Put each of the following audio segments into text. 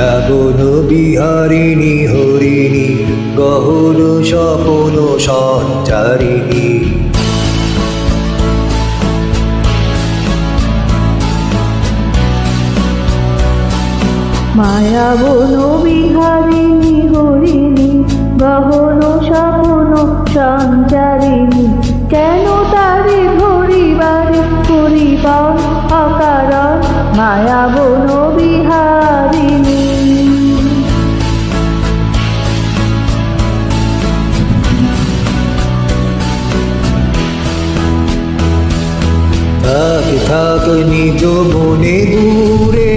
মায়া বিহারিণী হরিণী গহন স্বপন সঞ্চারিণী। মায়া বন বিহারিণী হরিণী গহন স্বপ্ন সঞ্চারিণী। কেন তারে ধরিবারে অকারণ? মায়া থাক নিজ মনে দূরে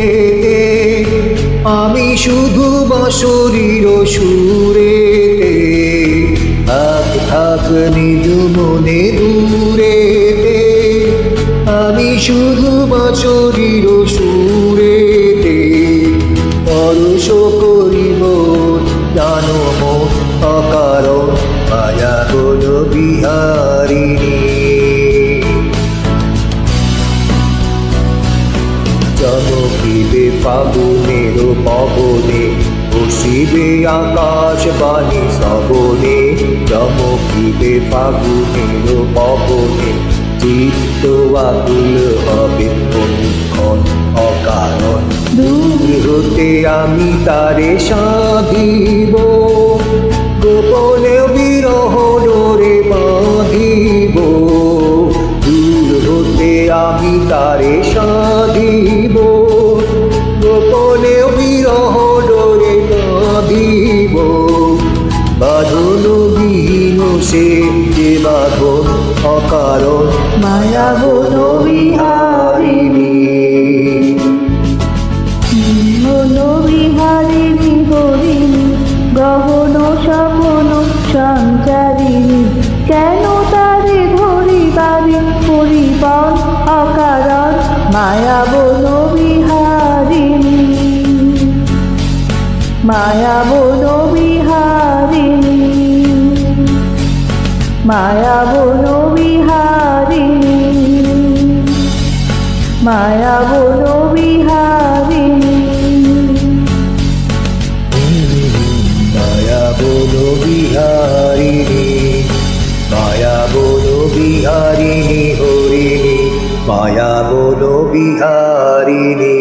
আমি শুধু বাঁশরীর সুরে থাক থাক নিজ মনে দূরে আমি শুধু বাঁশরীর সুরে পরশ করিব জানো অকারণ, মায়া বল বিহারিণী। চমকিবে ফাগুনের পবনে, বসিবে আকাশ বাণী শ্রবণে চমকিবে ফাগুনের পবনে, চিত্ত আকুল হবে কোনক্ষণ অকারণ। দূর হতে আমি তারে সাধিব, গোপনে বিরহ ডোরে বাঁধিব। দূর হতে আমি তারে সাধিব বাঁধন বিহীন সে যে বাঁধন অকারণ মায়া বন বিহারিণী। বিহারিণী হরিণী গহন স্বপন সঞ্চারিণী কেন তারে ধরিবারে পরিবন অকারণ? মায়া বন মায়া বন বিহারিণী। মায়া বন বিহারিণী। মায়া বন বিহারিণী। মায়া বন বিহারিণী মায়া বন বিহারিণী হরিণী মায়া বন বিহারিণী।